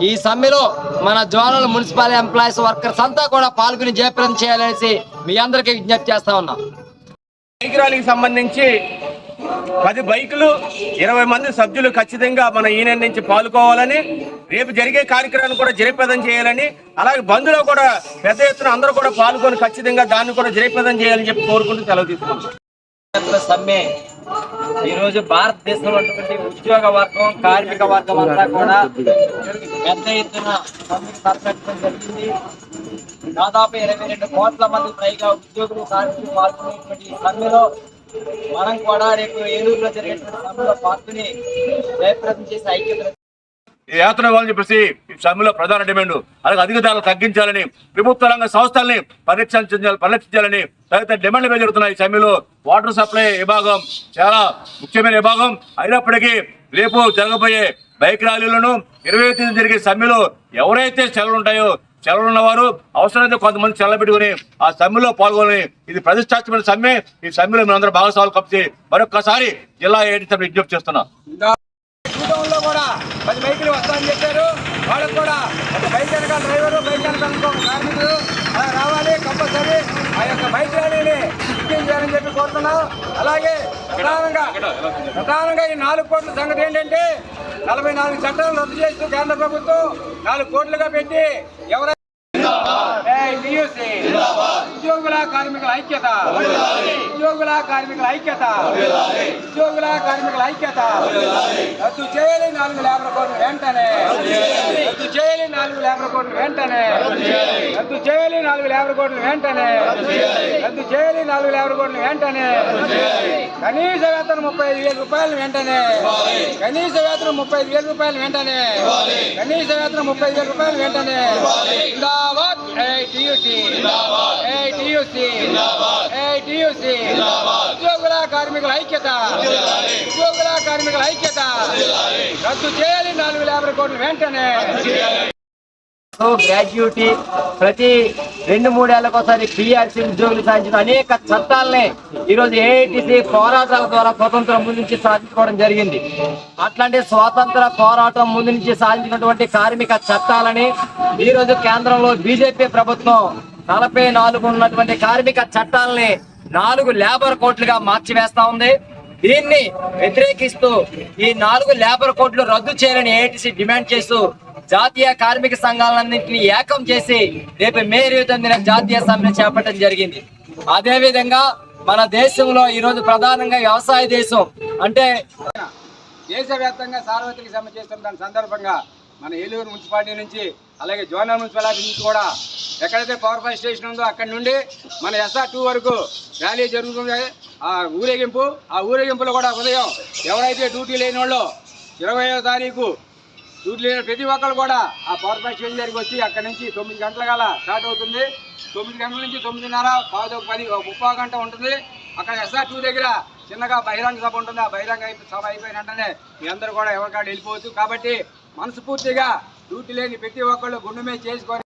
ఈ సమ్మెలో మన జోనల్ మున్సిపల్ ఎంప్లాయీస్ వర్కర్స్ అంతా కూడా పాల్గొని జయప్రదం చేయాలనేసి మీ అందరికీ విజ్ఞప్తి చేస్తా ఉన్నాం. బైక్ ర్యాలీకి సంబంధించి పది బైకులు ఇరవై మంది సభ్యులు ఖచ్చితంగా మన యూనియన్ నుంచి పాల్గొవాలని రేపు జరిగే కార్యక్రమాన్ని కూడా జయప్రదం చేయాలని అలాగే బంధులో కూడా పెద్ద ఎత్తున అందరూ కూడా పాల్గొని ఖచ్చితంగా దాన్ని కూడా జయప్రదం చేయాలని చెప్పి కోరుకుంటూ సెలవు తీసుకుంటాం సమ్మె ఈరోజు భారతదేశంలో ఉన్నటువంటి ఉద్యోగ వర్గం కార్మిక వర్గం అంతా కూడా పెద్ద ఎత్తున సమ్మెకు జరిగింది. దాదాపు ఇరవై రెండు కోట్ల మంది పైగా ఉద్యోగులు కార్మికులు పాల్గొనేటువంటి సమ్మెలో మనం కూడా రేపు ఏలూరులో జరిగేటువంటి సమ్మెలో పాల్గొని జయప్రదం చేసి ఐక్యత ఈ యాత్ర ఇవ్వాలని చెప్పేసి ఈ సమ్మెలో ప్రధాన డిమాండ్. అలాగే అధిక ధరలు తగ్గించాలని ప్రభుత్వ రంగ సంస్థల్ని పరిరక్షించాలి పరిరక్షించాలని తదితర డిమాండ్లు జరుగుతున్నాయి ఈ సమ్మెలో వాటర్ సప్లై విభాగం చాలా ముఖ్యమైన విభాగం. అయినప్పటికీ రేపు జరగబోయే బైక్ ర్యాలీలను ఇరవై తేదీ జరిగే సమ్మెలో ఎవరైతే సెలవులు ఉంటాయో సెలవులు ఉన్నవారు అవసరమైతే కొంతమంది సెలవు పెట్టుకుని ఆ సమ్మెలో పాల్గొని ఇది ప్రతిష్టాత్మైన సమ్మె ఈ సమ్మెలో మీరందరూ భాగస్వాములు కప్పి మరొకసారి జిల్లా ఏడి సభ విజ్ఞప్తి చేస్తున్నాం. బైకులు వస్తాయని చెప్పారు. వాళ్ళకు కూడా ఒక బైక్ వెనకాల డ్రైవరు బైక్ వెనకాల కార్మికులు అలా రావాలి కంపల్సరీ. ఆ యొక్క బైక్ ర్యాలీని విజయం చేయాలని చెప్పి కోరుతున్నాం. అలాగే ప్రధానంగా ప్రధానంగా ఈ నాలుగు కోట్ల సంగతి ఏంటంటే నలభై నాలుగు చట్టాలు రద్దు చేస్తూ కేంద్ర ప్రభుత్వం నాలుగు కోట్లుగా పెట్టి ఎవరైనా కార్మికుల ఐక్యత. ఉద్యోగుల కార్మికుల ఐక్యత. ఉద్యోగుల కార్మికుల ఐక్యత. రద్దు చేయాలి నాలుగు లేబర్ కోడ్లు వెంటనే. రద్దు చేయాలి నాలుగు లేబర్ కోడ్లు వెంటనే. రద్దు చేయాలి నాలుగు లేబర్ కోడ్లు వెంటనే. రద్దు చేయాలి నాలుగు లేబర్ కోడ్లు వెంటనే. కనీస వేతనం ముప్పై ఐదు వేల రూపాయలు వెంటనే. కనీస వేతనం ముప్పై ఐదు వేల రూపాయలు వెంటనే. కనీస వేతనం ముప్పై ఐదు వేల రూపాయలు వెంటనే. ఉద్యోగుల కార్మికుల ఐక్యత. ఉద్యోగుల. కార్మికుల ఐక్యత. రద్దు చేయాలి నాలుగు లేబర్ కోడ్లు వెంటనే. గ్రాడ్యుటీ ప్రతి రెండు మూడేళ్ళకు ఒకసారి ఉద్యోగులు సాధించిన అనేక చట్టాలని ఈరోజు ఏఐటిసి పోరాటాల ద్వారా స్వతంత్రం ముందు నుంచి సాధించుకోవడం జరిగింది. అట్లాంటి స్వాతంత్ర పోరాటం ముందు నుంచి సాధించినటువంటి కార్మిక చట్టాలని ఈరోజు కేంద్రంలో బీజేపీ ప్రభుత్వం నలభై నాలుగు ఉన్నటువంటి కార్మిక చట్టాలని నాలుగు లేబర్ కోట్లుగా మార్చివేస్తా ఉంది. దీన్ని వ్యతిరేకిస్తూ ఈ నాలుగు లేబర్ కోట్లు రద్దు చేయాలని ఏఐటీసీ డిమాండ్ చేస్తూ జాతీయ కార్మిక సంఘాలన్నింటినీ ఏకం చేసి రేపు మే ఇరవై తొమ్మిదిన జాతీయ సమ్మె చేపట్టడం జరిగింది. అదేవిధంగా మన దేశంలో ఈరోజు ప్రధానంగా వ్యవసాయ దేశం అంటే దేశవ్యాప్తంగా సార్వత్రిక సమ్మె చేస్తున్న దాని సందర్భంగా మన ఏలూరు మున్సిపాలిటీ నుంచి అలాగే జోనల్ మున్సిపాలిటీ నుంచి కూడా ఎక్కడైతే పవర్ ఫైవ్ స్టేషన్ ఉందో అక్కడి నుండి మన ఎస్ఆర్ టూ వరకు ర్యాలీ జరుగుతుంది. ఆ ఊరేగింపు ఆ ఊరేగింపులో కూడా ఉదయం ఎవరైతే డ్యూటీ లేని వాళ్ళు ఇరవయో తారీఖు లేని ప్రతి ఒక్కరు కూడా ఆ పవర్ ఫైవ్ స్టేషన్ దగ్గరికి వచ్చి అక్కడి నుంచి తొమ్మిది గంటల గల స్టార్ట్ అవుతుంది. తొమ్మిది గంటల నుంచి తొమ్మిదిన్నర పాదు పది ఒక గంట ఉంటుంది. అక్కడ ఎస్ఆర్ టూ దగ్గర చిన్నగా బహిరంగ సభ ఉంటుంది. ఆ బహిరంగ సభ అయిపోయిన వెంటనే మీ అందరూ కూడా ఎవరికాడ వెళ్ళిపోవచ్చు. కాబట్టి మనస్ఫూర్తిగా డ్యూటీ లేని ప్రతి ఒక్కళ్ళు గుండె మీద చేసుకొని